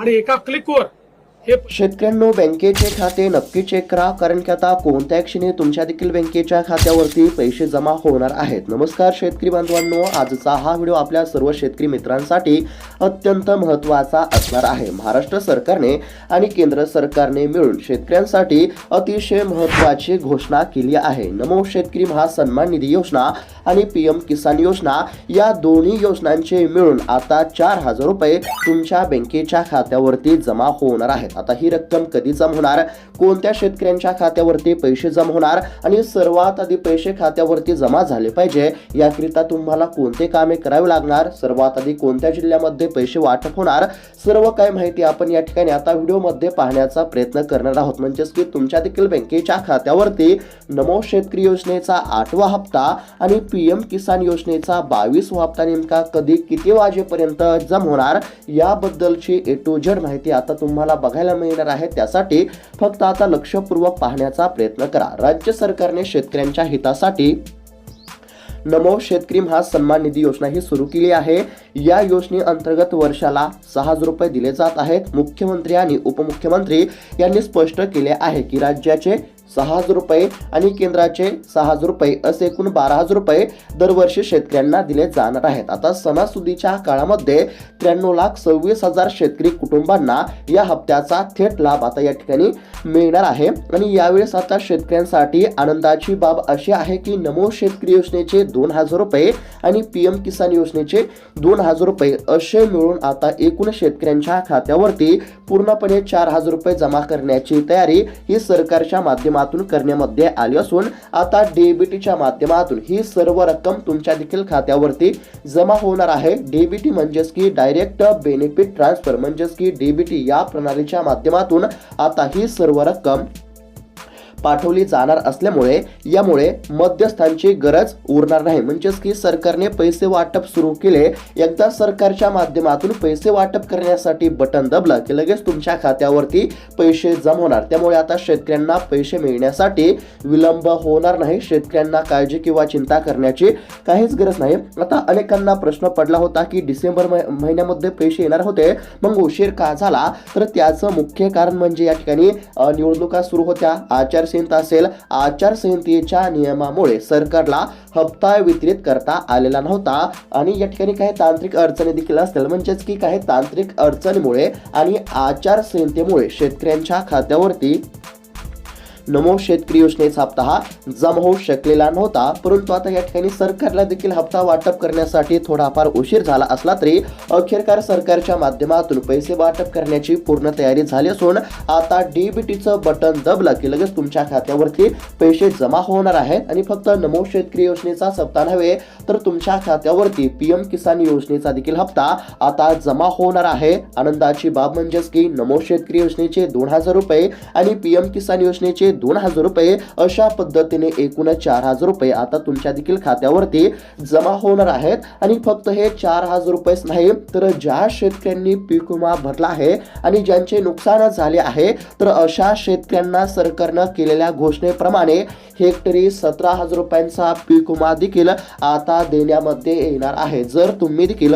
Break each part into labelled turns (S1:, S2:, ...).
S1: आणि एका क्लिकवर हे
S2: शेतकऱ्यांनो बँकेचे खाते नक्की चेक करा कारण की आता कोणत्या क्षणी तुमच्या देखील बँकेच्या खात्यावरती पैसे जमा होणार आहेत. नमस्कार शेतकरी बांधवांनो आजचा हा व्हिडिओ आपल्या सर्व शेतकरी मित्रांसाठी अत्यंत महत्त्वाचा असणार आहे. महाराष्ट्र सरकारने आणि केंद्र सरकारने मिळून शेतकऱ्यांसाठी अतिशय महत्त्वाची घोषणा केली आहे. नमो शेतकरी महासन्मान निधी योजना आणि पी एम किसान योजना या दोन्ही योजनांचे मिळून आता चार हजार रुपये तुमच्या बँकेच्या खात्यावरती जमा होणार आहेत. आता ही रक्कम कधी जमा होणार? कोणत्या शेतकऱ्यांच्या खात्यावरती पैसे जमा होणार? आणि सर्वात आधी पैसे खात्यावरती जमा झाले पाहिजे याकरिता तुम्हाला कोणते कामे करावे लागणार? सर्वात आधी कोणत्या जिल्ह्यामध्ये पैसे वाटप होणार? सर्व काही माहिती आपण या ठिकाणी आता व्हिडिओमध्ये पाहण्याचा प्रयत्न करणार आहोत. म्हणजेच की तुमच्या देखील बँकेच्या खात्यावरती नमो शेतकरी योजनेचा आठवा हप्ता आणि पी एम किसान योजनेचा बावीसवा हप्ता नेमका कधी किती वाजेपर्यंत जमा होणार? याबद्दलची ए टू झेड माहिती आता तुम्हाला बघायला मिळणार आहे त्यासाठी फक्त आता लक्षपूर्वक पाहण्याचा प्रयत्न करा. राज्य सरकारने शेतकऱ्यांच्या हितासाठी नमो शेतकरी महासन्मान निधी योजना ही सुरू केली आहे. या योजनेअंतर्गत वर्षाला सहा हजार रुपये दिले जात आहेत. मुख्यमंत्री आणि उपमुख्यमंत्री यांनी स्पष्ट केले आहे की राज्याचे सहा हजार रुपये आणि केंद्राचे सहा हजार रुपये असे एकूण बारा हजार रुपये दरवर्षी शेतकऱ्यांना दिले जाणार आहेत. आता सणासुदीच्या काळामध्ये त्र्याण्णव लाख सव्वीस हजार शेतकरी कुटुंबांना या हप्त्याचा थेट लाभ आता या ठिकाणी मिळणार आहे. आणि यावेळेस आता शेतकऱ्यांसाठी आनंदाची बाब अशी आहे की नमो शेतकरी योजनेचे दोन हजार रुपये आणि पी एम किसान योजनेचे दोन हजार रुपये असे मिळून आता एकूण शेतकऱ्यांच्या खात्यावरती पूर्णपणे चार हजार रुपये जमा करण्याची तयारी ही सरकारच्या माध्यमात माध्यमातून करण्यामध्ये आली असून आता डेबीटीच्या माध्यमातून ही सर्व रक्कम तुमच्या देखील खात्यावरती जमा होणार आहे. डेबीटी म्हणजेच की डायरेक्ट बेनिफिट ट्रान्सफर म्हणजेच की डीबीटी या प्रणालीच्या माध्यमातून आता ही सर्व रक्कम पाठवली जाणार असल्यामुळे यामुळे मध्यस्थांची गरज उरणार नाही. म्हणजेच की सरकारने पैसे वाटप सुरू केले. एकदा सरकारच्या माध्यमातून पैसे वाटप करण्यासाठी बटन दबलं की लगेच तुमच्या खात्यावरती पैसे जमा होणार. त्यामुळे आता शेतकऱ्यांना पैसे मिळण्यासाठी विलंब होणार नाही. शेतकऱ्यांना काळजी किंवा चिंता करण्याची काहीच गरज नाही. आता अनेकांना प्रश्न पडला होता की डिसेंबर महिन्यामध्ये पैसे येणार होते. मग उशीर का झाला? तर त्याचं मुख्य कारण म्हणजे या ठिकाणी निवडणुका सुरू होत्या. आचार आचारसंहिता असेल आचारसंहितेच्या नियमामुळे सरकारला हप्ता वितरित करता आलेला नव्हता. आणि या ठिकाणी काही तांत्रिक अडचणी देखील असतील. म्हणजेच की काही तांत्रिक अडचणीमुळे आणि आचारसंहितेमुळे शेतकऱ्यांच्या खात्यावरती नमो शेतकरी योजनेचा हप्ता हा जमा होऊ शकलेला नव्हता. परंतु आता या ठिकाणी सरकारला देखील हप्ता वाटप करण्यासाठी थोडाफार उशीर झाला असला तरी अखेरकार सरकारच्या माध्यमातून पैसे वाटप करण्याची पूर्ण तयारी झाली असून आता डीबीटीचं बटन दबलं की लगेच तुमच्या खात्यावरती पैसे जमा होणार आहेत. आणि फक्त नमो शेतकरी योजनेचा हप्ता नव्हे तर तुमच्या खात्यावरती पीएम किसान योजनेचा देखील हप्ता आता जमा होणार आहे. आनंदाची बाब म्हणजेच की नमो शेतकरी योजनेचे दोन हजार रुपये आणि पीएम किसान योजनेचे दोन हजार रुपये अशा पद्धतीने एकूण चार हजार रुपये आता तुमच्या देखील खात्यावरती जमा होणार आहेत. आणि फक्त हे चार हजार रुपयेच नाही तर ज्या शेतकऱ्यांनी पीक विमा भरला आहे आणि ज्यांचे नुकसान झाले आहे तर अशा शेतकऱ्यांना सरकारनं केलेल्या घोषणेप्रमाणे हेक्टरी सतरा हजार रुपयांचा पीक विमा देखील आता देण्यामध्ये येणार आहे. जर तुम्ही देखील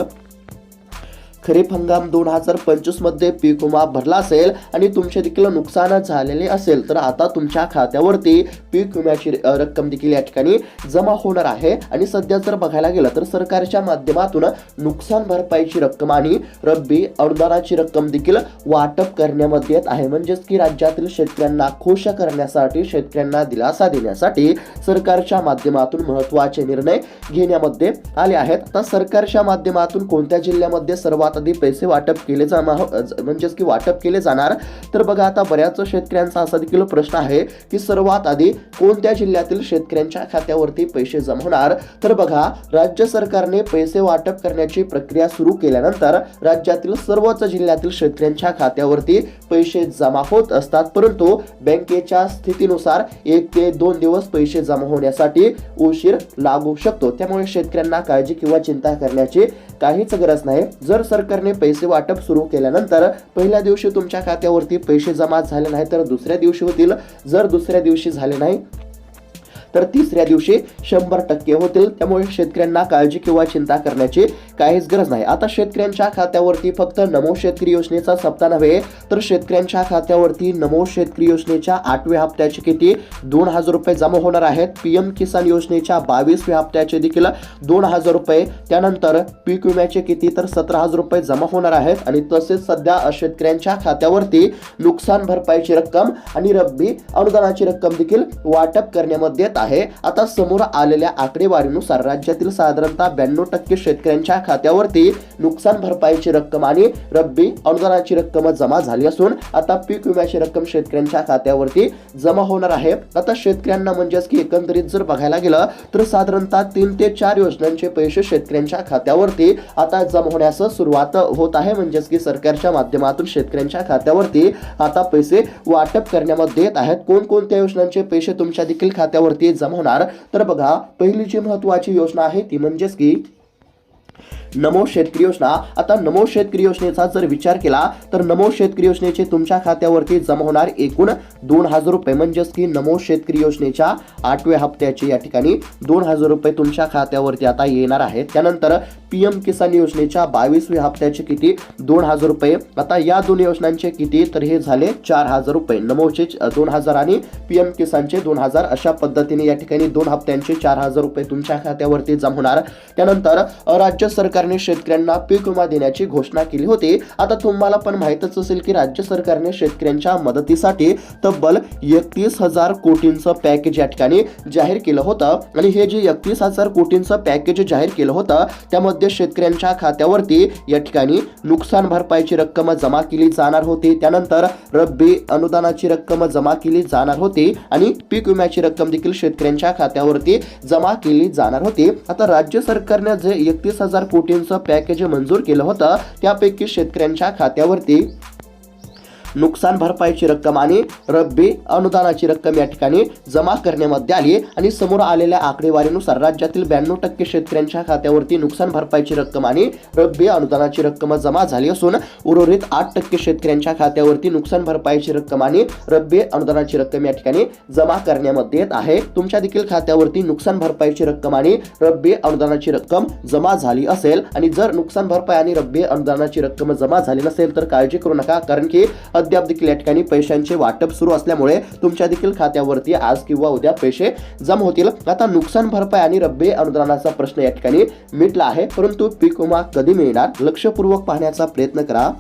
S2: खरीप हंगाम दोन हजार पंचवीसमध्ये पीक विमा भरला असेल आणि तुमचे देखील नुकसान झालेले असेल तर आता तुमच्या खात्यावरती पीक विम्याची रक्कम देखील या ठिकाणी जमा होणार आहे. आणि सध्या जर बघायला गेलं तर सरकारच्या माध्यमातून नुकसान भरपाईची रक्कम आणि रब्बी अनुदानाची रक्कम देखील वाटप करण्यामध्ये येत आहे. म्हणजेच की राज्यातील शेतकऱ्यांना खुश करण्यासाठी शेतकऱ्यांना दिलासा देण्यासाठी सरकारच्या माध्यमातून महत्त्वाचे निर्णय घेण्यामध्ये आले आहेत. आता सरकारच्या माध्यमातून कोणत्या जिल्ह्यामध्ये सर्वात आधी पैसे वाटप केले जाणार हो- म्हणजेच की वाटप केले जाणार. तर बघा आता बऱ्याच शेतकऱ्यांचा असा देखील प्रश्न आहे की सर्वात आधी कोणत्या जिल्ह्यातील शेतकऱ्यांच्या खात्यावरती पैसे जमा होणार? तर बघा राज्य सरकारने पैसे वाटप करण्याची प्रक्रिया सुरू केल्यानंतर राज्यातील सर्वच जिल्ह्यातील शेतकऱ्यांच्या खात्यावरती पैसे जमा होत असतात. परंतु बँकेच्या स्थितीनुसार एक ते दोन दिवस पैसे जमा होण्यासाठी उशीर लागू शकतो. त्यामुळे शेतकऱ्यांना काळजी किंवा चिंता करण्याची काहीच गरज नाही. जर सरकारने पैसे वाटप सुरू केल्यानंतर पहिल्या दिवशी तुमच्या खात्यावरती पैसे जमा झाले नाही तर दुसऱ्या दिवशी होतील. जर दुसऱ्या दिवशी झाले नाही तर तिसऱ्या दिवशी शंभर टक्के होतील. त्यामुळे शेतकऱ्यांना काळजी किंवा चिंता करण्याची काहीच गरज नाही. आता शेतकऱ्यांच्या खात्यावरती फक्त नमो शेतकरी योजनेचा सप्ताह नव्हे तर शेतकऱ्यांच्या खात्यावरती नमो शेतकरी योजनेच्या आठव्या हप्त्याचे किती? दोन हजार रुपये जमा होणार आहेत. पीएम किसान योजनेच्या बावीसव्या हप्त्याचे देखील दोन हजार रुपये. त्यानंतर पीक विम्याचे किती? तर सतरा हजार रुपये जमा होणार आहेत. आणि तसेच सध्या शेतकऱ्यांच्या खात्यावरती नुकसान भरपाईची रक्कम आणि रब्बी अनुदानाची रक्कम देखील वाटप करण्यामध्ये येत आहे. आता समोर आलेल्या आकडेवारीनुसार राज्यातील साधारणतः ब्याण्णव टक्के शेतकऱ्यांच्या खात्यावरती नुकसान भरपाईची रक्कम आणि रब्बी अनुदानाची रक्कम जमा झाली असून आता पीक विम्याची रक्कम शेतकऱ्यांच्या खात्यावरती जमा होणार आहे. आता शेतकऱ्यांना म्हणजेच की एकंदरीत जर बघायला गेलं तर साधारणतः तीन ते चार योजनांचे पैसे शेतकऱ्यांच्या खात्यावरती आता जमा होण्यास सुरुवात होत आहे. म्हणजेच की सरकारच्या माध्यमातून शेतकऱ्यांच्या खात्यावरती आता पैसे वाटप करण्यामध्ये येत आहेत. कोणकोणत्या योजनांचे पैसे तुमच्या देखील खात्यावरती जमा होणार तर बघा पहिली जी महत्वाची योजना आहे ती म्हणजेच की नमो शेतकरी योजना. आता नमो शेतकरी योजनेचा जर विचार केला तर नमो शेतकरी योजनेचे तुमच्या खात्यावरती जमा होणार एकूण दोन हजार रुपये. म्हणजेच की नमो शेतकरी योजनेच्या आठव्या हप्त्याचे या ठिकाणी दोन हजार रुपये तुमच्या खात्यावरती आता येणार आहेत. त्यानंतर पी एम किसान योजनेच्या बावीसव्या हप्त्याचे किती? दोन हजार रुपये. आता या दोन योजनांचे किती? तर हे झाले चार हजार रुपये. नमोचे दोन हजार आणि पीएम किसानचे दोन हजार. अशा पद्धतीने या ठिकाणी दोन हप्त्यांचे चार हजार रुपये तुमच्या खात्यावरती जमा होणार. त्यानंतर राज्य सरकार सरकारने शेतकऱ्यांना पीक विमा देण्याची घोषणा केली होती. आता तुम्हाला पण माहितच असेल की राज्य सरकारने शेतकऱ्यांच्या मदतीसाठी तब्बल एकतीस हजार कोटींचं पॅकेज या ठिकाणी जाहीर केलं होतं. आणि हे जे एकतीस हजार कोटींचं पॅकेज जाहीर केलं होतं त्यामध्ये शेतकऱ्यांच्या खात्यावरती या ठिकाणी नुकसान भरपाईची रक्कम जमा केली जाणार होती. त्यानंतर रब्बी अनुदानाची रक्कम जमा केली जाणार होती आणि पीक विम्याची रक्कम देखील शेतकऱ्यांच्या खात्यावरती जमा केली जाणार होती. आता राज्य सरकारने जे एकतीस हजार कोटी कोटींचं पॅकेज मंजूर केलं होतं त्यापैकी शेतकऱ्यांच्या खात्यावरती. नुकसान भरपाईची रक्कम आणि रब्बी अनुदानाची रक्कम या ठिकाणी जमा करण्यामध्ये आली आणि समोर आलेल्या आकडेवारीनुसार राज्यातील ब्याण्णव टक्के शेतकऱ्यांच्या खात्यावरती नुकसान भरपाईची रक्कम आणि रब्बी अनुदानाची रक्कम जमा झाली असून उर्वरित आठ टक्के शेतकऱ्यांच्या खात्यावरती नुकसान भरपाईची रक्कम आणि रब्बी अनुदानाची रक्कम या ठिकाणी जमा करण्यामध्ये येत आहे. तुमच्या देखील खात्यावरती नुकसान भरपाईची रक्कम आणि रब्बी अनुदानाची रक्कम जमा झाली असेल आणि जर नुकसान भरपाई आणि रब्बी अनुदानाची रक्कम जमा झाली नसेल तर काळजी करू नका कारण की अद्याप देखील या ठिकाणी पैशांचे वाटप सुरू असल्यामुळे तुमच्या देखील खात्यावरती आज किंवा उद्या पैसे जमा होतील. आता नुकसान भरपाई आणि रब्बी अनुदानाचा प्रश्न या ठिकाणी मिटला आहे. परंतु पीक विमा कधी मिळणार? लक्षपूर्वक पाहण्याचा प्रयत्न करा.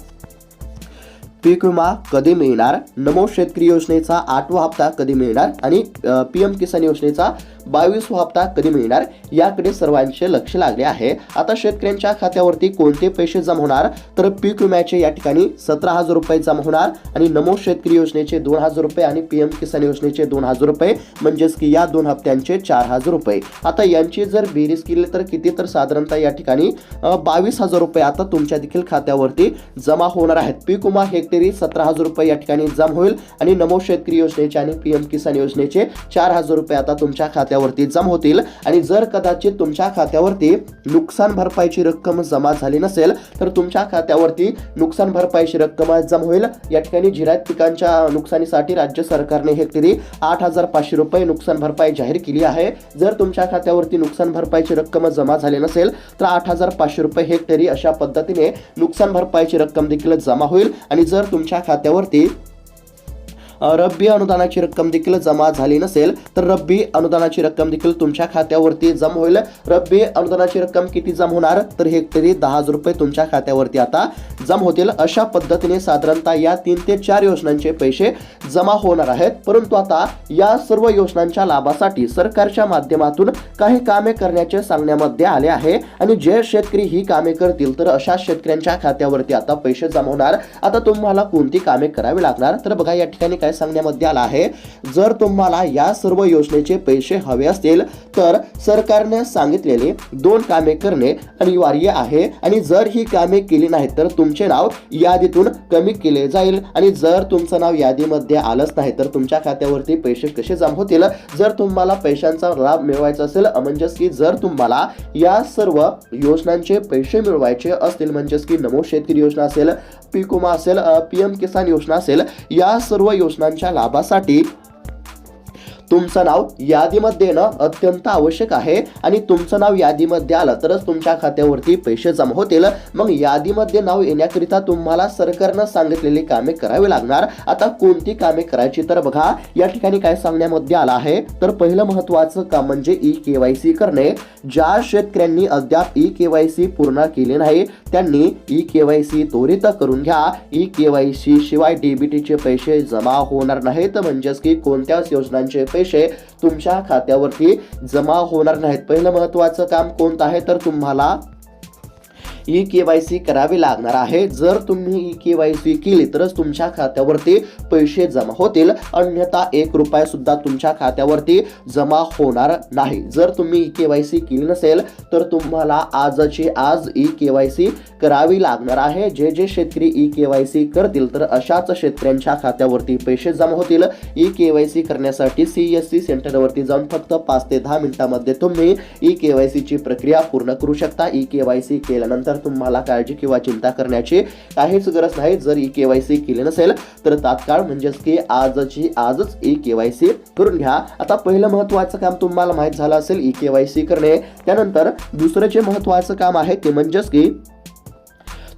S2: पीक विमा कधी मिळणार? नमो शेतकरी योजनेचा आठवा हप्ता कधी मिळणार? आणि पी एम किसान योजनेचा बावीसवा हप्ता कधी मिळणार? याकडे सर्वांचे लक्ष लागले आहे. आता शेतकऱ्यांच्या खात्यावरती कोणते पैसे जमा होणार? तर पीक विम्याचे या ठिकाणी सतरा हजार रुपये जमा होणार. आणि नमो शेतकरी योजनेचे दोन हजार रुपये आणि पी एम किसान योजनेचे दोन हजार रुपये. म्हणजेच की या दोन हप्त्यांचे चार हजार रुपये. आता यांची जर बेरीज केली तर किती? तर साधारणतः या ठिकाणी बावीस हजार रुपये आता तुमच्या देखील खात्यावरती जमा होणार आहेत. पीक विमा हेक्टरी सतरा हजार रुपये या ठिकाणी जमा होईल. आणि नमो शेतकरी योजनेचे आणि पी एम किसान योजनेचे चार हजार रुपये आता तुमच्या खात्यावरती जमा होतील. आणि जर कदाचित तुमच्या खात्यावरती नुकसान भरपाईची रक्कम जमा झाली नसेल तर तुमच्या खात्यावरती नुकसान भरपाईची रक्कम जमा होईल. या ठिकाणी जिरायत पिकांच्या नुकसानीसाठी राज्य सरकारने हेक्टरी आठ हजार पाचशे रुपये नुकसान भरपाई जाहीर केली आहे. जर तुमच्या खात्यावरती नुकसान भरपाईची रक्कम जमा झाली नसेल तर आठ हजार पाचशे रुपये हेक्टरी अशा पद्धतीने नुकसान भरपाईची रक्कम देखील जमा होईल. आणि जर तुमच्या खात्यावरती रब्बी अनुदानाची रक्कम देखील जमा झाली नसेल तर रब्बी अनुदानाची रक्कम देखील तुमच्या खात्यावरती जमा होईल. रब्बी अनुदानाची रक्कम किती जमा होणार तर हेक्टरी दहा हजार रुपये तुमच्या खात्यावरती आता जमा होतील. अशा पद्धतीने साधारणतः या तीन ते चार योजनांचे पैसे जमा होणार आहेत. परंतु आता या सर्व योजनांच्या लाभासाठी सरकारच्या माध्यमातून काही कामे करण्याचे सांगण्यामध्ये आले आहे. आणि जे शेतकरी ही कामे करतील तर अशा शेतकऱ्यांच्या खात्यावरती आता पैसे जमा होणार. आता तुम्हाला कोणती कामे करावी लागणार? तर बघा या ठिकाणी काय सांगण्यामध्ये आला आहे. जर तुम्हाला या सर्व योजनेचे पैसे हवे असतील तर सरकारने सांगितलेले दोन कामे करणे अनिवार्य आहे. आणि जर ही कामे केली नाहीत तर तुमचे नाव यादीतून कमी केले जाईल. आणि जर तुमचं नाव यादीमध्ये आलंच नाही तर तुमच्या खात्यावरती पैसे कसे जमा होतील? जर तुम्हाला पैशांचा लाभ मिळवायचा असेल म्हणजेच की जर तुम्हाला या सर्व योजनांचे पैसे मिळवायचे असतील म्हणजेच की नमो शेतकरी योजना असेल पीक विमा असेल पी एम किसान योजना असेल या सर्व योजना योजनांच्या लाभासाठी तुमचं नाव यादीमध्ये येणं अत्यंत आवश्यक आहे. आणि तुमचं नाव यादीमध्ये आलं तरच तुमच्या खात्यावरती पैसे जमा होतील. मग यादीमध्ये नाव येण्याकरिता तुम्हाला सरकारनं सांगितलेली कामे करावी लागणार. आता कोणती कामे करायची तर बघा या ठिकाणी काय सांगण्यामध्ये आलं आहे. तर पहिलं महत्वाचं काम म्हणजे ई के वाय सी करणे. ज्या शेतकऱ्यांनी अद्याप ई के वाय सी पूर्ण केली नाही त्यांनी ई के वाय सी त्वरित करून घ्या. ई के वाय सी शिवाय डीबीटीचे पैसे जमा होणार नाहीत. म्हणजेच की कोणत्याच योजनांचे पैसे तुमच्या खात्यावरती जमा होणार नाहीत. पहिलं महत्वाचं काम कोणतं आहे? तर तुम्हाला ई के वाय सी करावी लागणार आहे. जर तुम्ही ई के वाय सी केली तरच तुमच्या खात्यावरती पैसे जमा होतील. अन्यथा एक रुपया सुद्धा तुमच्या खात्यावरती जमा होणार नाही. जर तुम्ही ई के वाय सी केली नसेल तर तुम्हाला आजची आज ई के वाय सी करावी लागणार आहे. जे जे शेतकरी ई के वाय सी करतील तर अशाच शेतकऱ्यांच्या खात्यावरती पैसे जमा होतील. ई के वाय सी करण्यासाठी सी एस सी सेंटरवरती जाऊन फक्त पाच ते दहा मिनिटांमध्ये तुम्ही ई के वाय सीची प्रक्रिया पूर्ण करू शकता. ई के वाय सी केल्यानंतर तुम्हाला काळजी किंवा चिंता करण्याची काहीच गरज नाही जर ई के वाय सी केले नसेल तर तात्काळ म्हणजेच की आजची आजच ई के वाय सी करून घ्या. आता पहिलं महत्वाचं काम तुम्हाला माहीत झालं असेल ई के वाय सी करणे. त्यानंतर दुसरं जे महत्वाचं काम आहे ते म्हणजेच की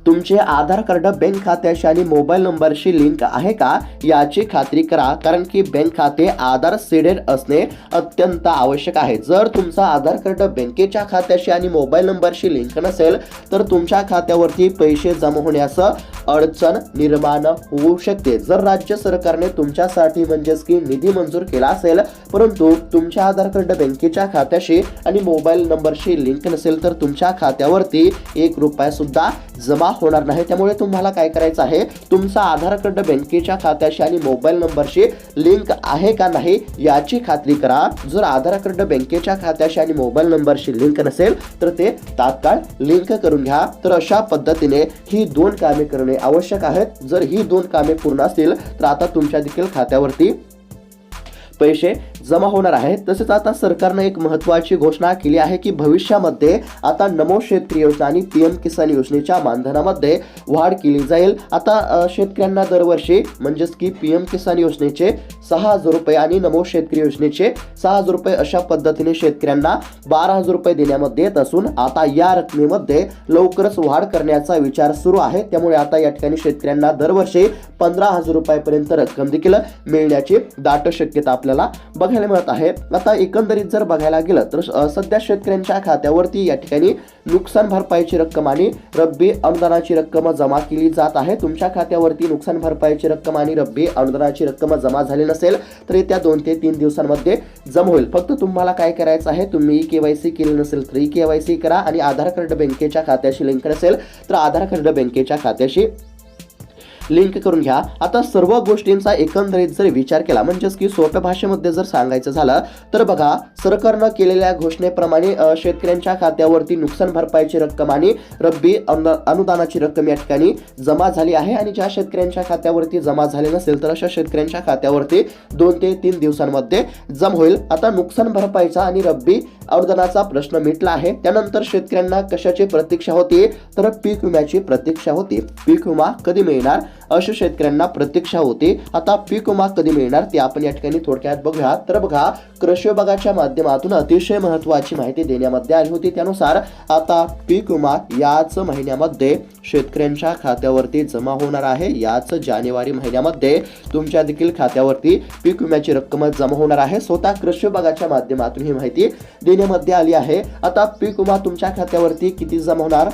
S2: तुमचे आधार कार्ड बँक खात्याशी आणि मोबाईल नंबरशी लिंक आहे का याची खात्री करा कारण की बँक खाते आधार सीडेड असणे अत्यंत आवश्यक आहे. जर तुमचा आधार कार्ड बँकेच्या खात्याशी आणि मोबाईल नंबरशी लिंक नसेल तर तुमच्या खात्यावरती पैसे जमा होण्यास अडचण निर्माण होऊ शकते. जर राज्य सरकारने तुमच्यासाठी म्हणजेच की निधी मंजूर केला असेल परंतु तुमच्या आधार कार्ड बँकेच्या खात्याशी आणि मोबाईल नंबरशी लिंक नसेल तर तुमच्या खात्यावरती एक रुपयासुद्धा जमा होणार नाही. त्यामुळे तुम्हाला काय करायचं आहे? तुमचा आधार कार्ड बँकेच्या खात्याशी आणि मोबाईल नंबरशी लिंक आहे का नाही याची खात्री करा. जर आधार कार्ड बँकेच्या खात्याशी आणि मोबाईल नंबरशी लिंक नसेल तर ते तात्काळ लिंक करून घ्या. तर अशा पद्धतीने ही दोन कामे करणे आवश्यक आहेत. जर ही दोन कामे पूर्ण असतील तर आता तुमच्या देखील खात्यावरती पैसे जमा होणार आहे. तसेच आता सरकारनं एक महत्वाची घोषणा केली आहे की भविष्यामध्ये आता नमो शेतकरी योजना आणि पी एम किसान योजनेच्या मानधनामध्ये वाढ केली जाईल. आता शेतकऱ्यांना दरवर्षी म्हणजेच की पी एम किसान योजनेचे सहा हजार रुपये आणि नमो शेतकरी योजनेचे सहा हजार रुपये अशा पद्धतीने शेतकऱ्यांना बारा हजार रुपये देण्यामध्ये येत असून आता या रकमेमध्ये लवकरच वाढ करण्याचा विचार सुरू आहे. त्यामुळे आता या ठिकाणी शेतकऱ्यांना दरवर्षी पंधरा हजार रुपयापर्यंत रक्कम देखील मिळण्याची दाट शक्यता आपल्याला बघायला मिळत आहे आता एकंदरीत जर बघायला गेलं तर सध्या शेतकऱ्यांच्या खात्यावरती या ठिकाणी नुकसान भरपाईची रक्कम आणि रब्बी अनुदानाची रक्कम जमा केली जात आहे. तुमच्या खात्यावरती नुकसान भरपाईची रक्कम आणि रब्बी अनुदानाची रक्कम जमा झाली नसेल तर येत्या दोन ते तीन दिवसांमध्ये जमा होईल. फक्त तुम्हाला काय करायचं आहे तुम्ही ई केवायसी केली नसेल तर ई केवायसी करा आणि आधार कार्ड बँकेच्या खात्याशी लिंक नसेल तर आधार कार्ड बँकेच्या खात्याशी लिंक करून घ्या. आता सर्व गोष्टींचा एकंदरीत जर विचार केला म्हणजेच की सोप्या भाषेमध्ये जर सांगायचं झालं तर बघा सरकारनं केलेल्या घोषणेप्रमाणे शेतकऱ्यांच्या खात्यावरती नुकसान भरपाईची रक्कम आणि रब्बी अनु- अनुदानाची रक्कम या ठिकाणी जमा झाली आहे. आणि ज्या शेतकऱ्यांच्या खात्यावरती जमा झाले नसेल तर अशा शेतकऱ्यांच्या खात्यावरती दोन ते तीन दिवसांमध्ये जमा होईल. आता नुकसान भरपाईचा आणि रब्बी अनुदानाचा प्रश्न मिटला आहे. त्यानंतर शेतकऱ्यांना कशाची प्रतीक्षा होती? तर पीक विम्याची प्रतीक्षा होती. पीक विमा कधी मिळणार? अशा शेतकऱ्यांना प्रतीक्षा होती. आता पीक विमा कधी मिळणार? ते आपण या ठिकाणी थोडक्यात बघूया. तर बघा कृषी विभागाच्या माध्यमातून अतिशय महत्वाची माहिती देण्यामध्ये आली होती. त्यानुसार आता पीक विमा याच महिन्यामध्ये शेतकऱ्यांच्या खात्यावरती जमा होणार आहे. याच जानेवारी महिन्यामध्ये तुमच्या देखील खात्यावरती पीक विम्याची रक्कम जमा होणार आहे. स्वतः कृषी विभागाच्या माध्यमातून ही माहिती देण्यामध्ये आली आहे. आता पीक विमा तुमच्या खात्यावरती किती जमा होणार?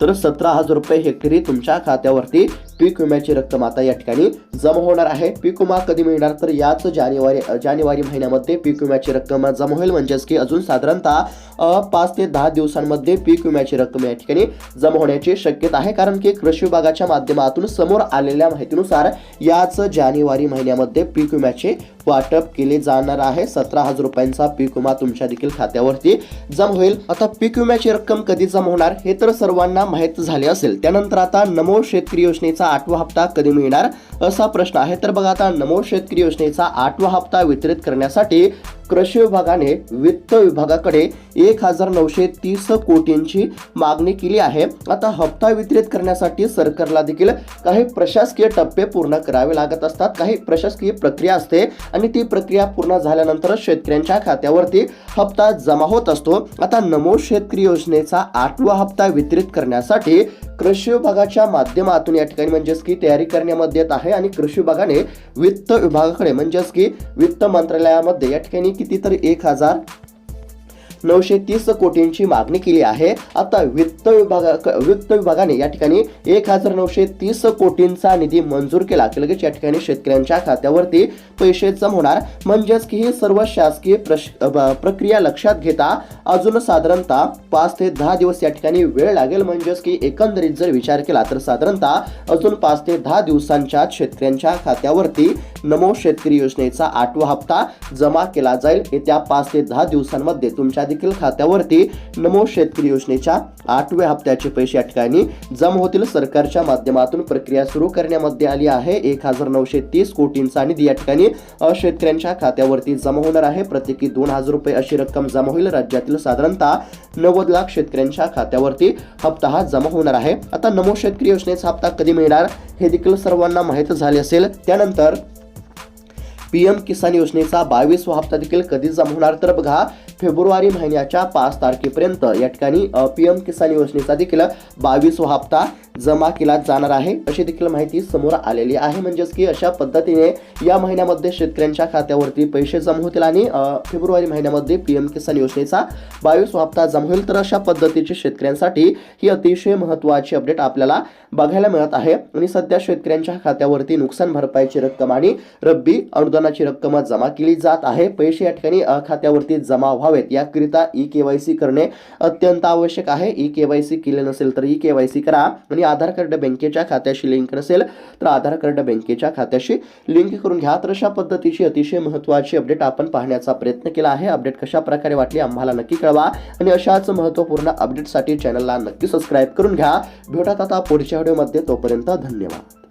S2: तर सतरा हजार रुपये हेक्टरी तुमच्या खात्यावरती पीक विम्याची रक्कम आता या ठिकाणी जमा होणार आहे. पीक विमा कधी मिळणार तर याच जानेवारी जानेवारी महिन्यामध्ये पीक विम्याची रक्कम जमा होईल. म्हणजेच की अजून साधारणतः पाच ते दहा दिवसांमध्ये पीक विम्याची रक्कम या ठिकाणी जमा होण्याची शक्यता आहे. कारण की कृषी विभागाच्या माध्यमातून समोर आलेल्या माहितीनुसार याच जानेवारी महिन्यामध्ये पीक विम्याचे वाटप केले जाणार आहे. सतरा हजार रुपयांचा पीक विमा तुमच्या देखील खात्यावरती जमा होईल. आता पीक विम्याची रक्कम कधी जमा होणार हे तर सर्वांना माहीत झाले असेल. त्यानंतर आता नमो शेतकरी योजनेचा आठवा हप्ता कधी मिळणार असा प्रश्न आहे. तर बघा आता नमो शेतकरी योजनेचा आठवा हप्ता वितरित करण्यासाठी कृषी विभागाने वित्त विभागाकडे एक हजार नऊशे तीस कोटींची मागणी केली आहे. आता हप्ता वितरित करण्यासाठी सरकारला देखील काही प्रशासकीय टप्पे पूर्ण करावे लागत असतात. काही प्रशासकीय प्रक्रिया असते आणि ती प्रक्रिया पूर्ण झाल्यानंतर शेतकऱ्यांच्या खात्यावरती हप्ता जमा होत असतो. आता नमो शेतकरी योजनेचा आठवा हप्ता वितरित करण्यासाठी कृषी विभागाच्या माध्यमातून या ठिकाणी म्हणजेच की तयारी करण्यामध्ये येत आहे आणि कृषी विभागाने वित्त विभागाकडे म्हणजेच की वित्त मंत्रालयामध्ये या ठिकाणी कितीतरी एक हजार नऊशे तीस कोटींची मागणी केली आहे. आता वित्त विभागा वित्त विभागाने या ठिकाणी एक हजार नऊशे तीस कोटींचा निधी मंजूर केला. की लगेच या ठिकाणी शेतकऱ्यांच्या खात्यावरती पैसे जमा होणार. म्हणजेच की ही सर्व शासकीय प्रश प्रक्रिया लक्षात घेता अजून साधारणतः पाच ते दहा दिवस या ठिकाणी वेळ लागेल. म्हणजेच की एकंदरीत जर विचार केला तर साधारणतः अजून पाच ते दहा दिवसांच्या शेतकऱ्यांच्या खात्यावरती नमो शेतकरी योजनेचा आठवा हप्ता जमा केला जाईल. येत्या पाच ते दहा दिवसांमध्ये तुमच्या देखील खात्यावरती नमो शेतकरी योजनेच्या आठव्या हप्त्याचे पैसे या ठिकाणी जमा होतील. सरकारच्या माध्यमातून प्रक्रिया सुरू करण्यामध्ये आली आहे. एक हजार नऊशे तीस कोटींचा निधी या ठिकाणी शेतकऱ्यांच्या खात्यावरती जमा होणार आहे. प्रत्येकी दोन हजार रुपये अशी रक्कम जमा होईल. राज्यातील साधारणतः नव्वद लाख शेतकऱ्यांच्या खात्यावरती हप्ता हा जमा होणार आहे. आता नमो शेतकरी योजनेचा हप्ता कधी मिळणार हे देखील सर्वांना माहीत झाले असेल. त्यानंतर पी एम किसान योजनेचा बावीसवा हप्ता देखील कधी जमा होणार? तर बघा फेब्रुवारी महिन्याच्या पाच तारखेपर्यंत या ठिकाणी पी एम किसान योजनेचा देखील बावीसवा हप्ता जमा केला जाणार आहे. अशी देखील माहिती समोर आलेली आहे. म्हणजेच की अशा पद्धतीने या महिन्यामध्ये शेतकऱ्यांच्या खात्यावरती पैसे जमा होतील आणि फेब्रुवारी महिन्यामध्ये पी एम किसान योजनेचा बावीस हप्ता जमा होईल. तर अशा पद्धतीची शेतकऱ्यांसाठी ही अतिशय महत्त्वाची अपडेट आपल्याला बघायला मिळत आहे. आणि सध्या शेतकऱ्यांच्या खात्यावरती नुकसान भरपाईची रक्कम आणि रब्बी अनुदानाची रक्कम जमा केली जात आहे. पैसे या ठिकाणी खात्यावरती जमा व्हावेत. याकरिता ई के वाय सी करणे अत्यंत आवश्यक आहे. ई के वाय सी केले नसेल तर ई के वाय सी करा आणि आधार कार्ड बँकेच्या खात्याशी लिंक नसेल तर आधार कार्ड बँकेच्या खात्याशी लिंक करून घ्या. तर अशा पद्धतीची अतिशय महत्त्वाची अपडेट आपण पाहण्याचा प्रयत्न केला आहे. अपडेट कशा प्रकारे वाटली आम्हाला नक्की कळवा आणि अशाच महत्त्वपूर्ण अपडेटसाठी चॅनलला नक्की सबस्क्राईब करून घ्या. भेटत आता पुढच्या व्हिडिओमध्ये. तोपर्यंत धन्यवाद.